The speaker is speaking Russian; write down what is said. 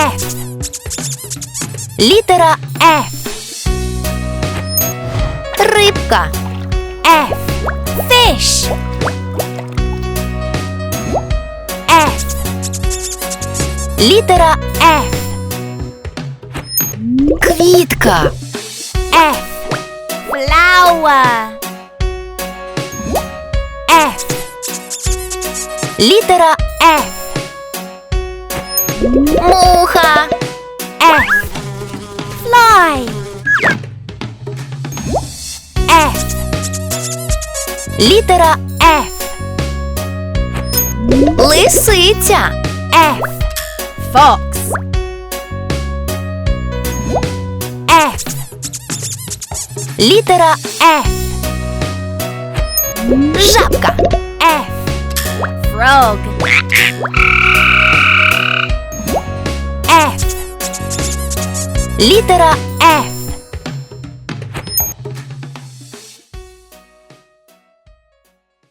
F. Літера F. Рибка. F. Fish. F. Літера F. Квітка. F. Flower. F. Літера F. Муха. F. Fly. F. Літера F. Лисиця. F. Fox. F. Літера F. Жабка. F. Frog. Літера